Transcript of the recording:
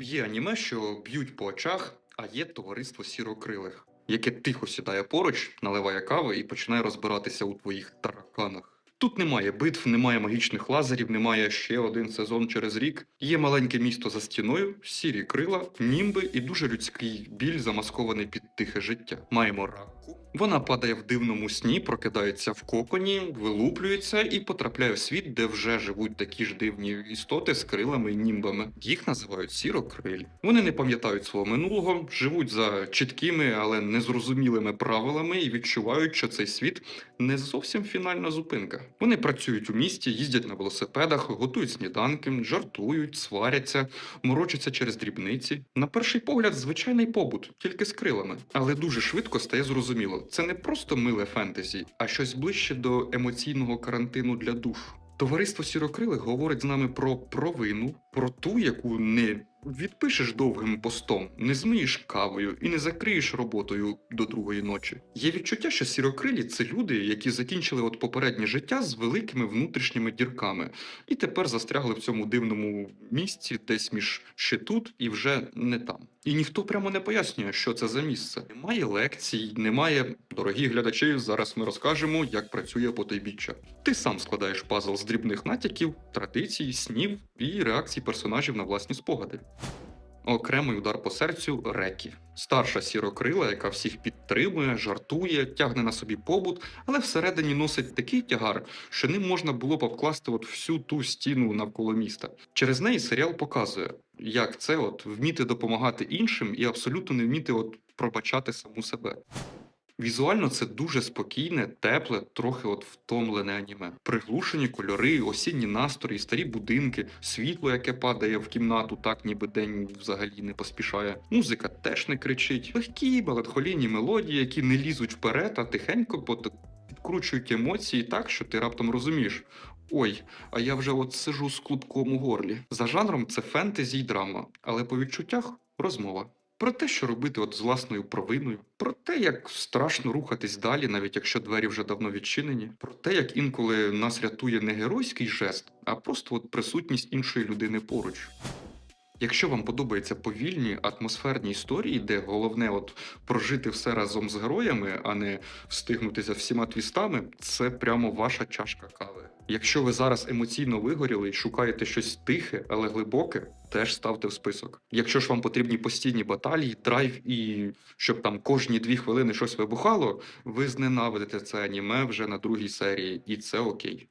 Є аніме, що б'ють по очах, а є товариство сірокрилих, яке тихо сідає поруч, наливає кави і починає розбиратися у твоїх тараканах. Тут немає битв, немає магічних лазерів, немає ще один сезон через рік. Є маленьке місто за стіною, сірі крила, німби і дуже людський біль, замаскований під тихе життя. Маємо раку. Вона падає в дивному сні, прокидається в коконі, вилуплюється і потрапляє в світ, де вже живуть такі ж дивні істоти з крилами і німбами. Їх називають сірокрилі. Вони не пам'ятають свого минулого, живуть за чіткими, але незрозумілими правилами і відчувають, що цей світ не зовсім фінальна зупинка. Вони працюють у місті, їздять на велосипедах, готують сніданки, жартують, сваряться, морочаться через дрібниці. На перший погляд, звичайний побут, тільки з крилами. Але дуже швидко стає зрозуміло, це не просто миле фентезі, а щось ближче до емоційного карантину для душ. Товариство сірокрилих говорить з нами про провину, про ту, яку не відпишеш довгим постом, не змиєш кавою і не закриєш роботою до другої ночі. Є відчуття, що сірокрилі це люди, які закінчили от попереднє життя з великими внутрішніми дірками, і тепер застрягли в цьому дивному місці, десь між ще тут і вже не там. І ніхто прямо не пояснює, що це за місце. Немає лекцій, немає дорогі глядачі. Зараз ми розкажемо, як працює потойбіччя. Ти сам складаєш пазл з дрібних натяків, традицій, снів і реакцій персонажів на власні спогади. Окремий удар по серцю Рекі. Старша сірокрила, яка всіх підтримує, жартує, тягне на собі побут, але всередині носить такий тягар, що ним можна було б обкласти от всю ту стіну навколо міста. Через неї серіал показує, як це от вміти допомагати іншим і абсолютно не вміти от пробачати саму себе. Візуально це дуже спокійне, тепле, трохи от втомлене аніме. Приглушені кольори, осінні настрої, старі будинки, світло, яке падає в кімнату, так ніби день взагалі не поспішає. Музика теж не кричить. Легкі меланхолійні мелодії, які не лізуть вперед, а тихенько пот- підкручують емоції так, що ти раптом розумієш. Ой, а я вже от сижу з клубком у горлі. За жанром це фентезі й драма, але по відчуттях розмова. Про те, що робити от з власною провиною, про те, як страшно рухатись далі, навіть якщо двері вже давно відчинені, про те, як інколи нас рятує не геройський жест, а просто от присутність іншої людини поруч. Якщо вам подобаються повільні атмосферні історії, де головне от прожити все разом з героями, а не встигнути за всіма твістами, це прямо ваша чашка кави. Якщо ви зараз емоційно вигоріли і шукаєте щось тихе, але глибоке, теж ставте в список. Якщо ж вам потрібні постійні баталії, драйв і щоб там кожні дві хвилини щось вибухало, ви зненавидите це аніме вже на другій серії, і це окей.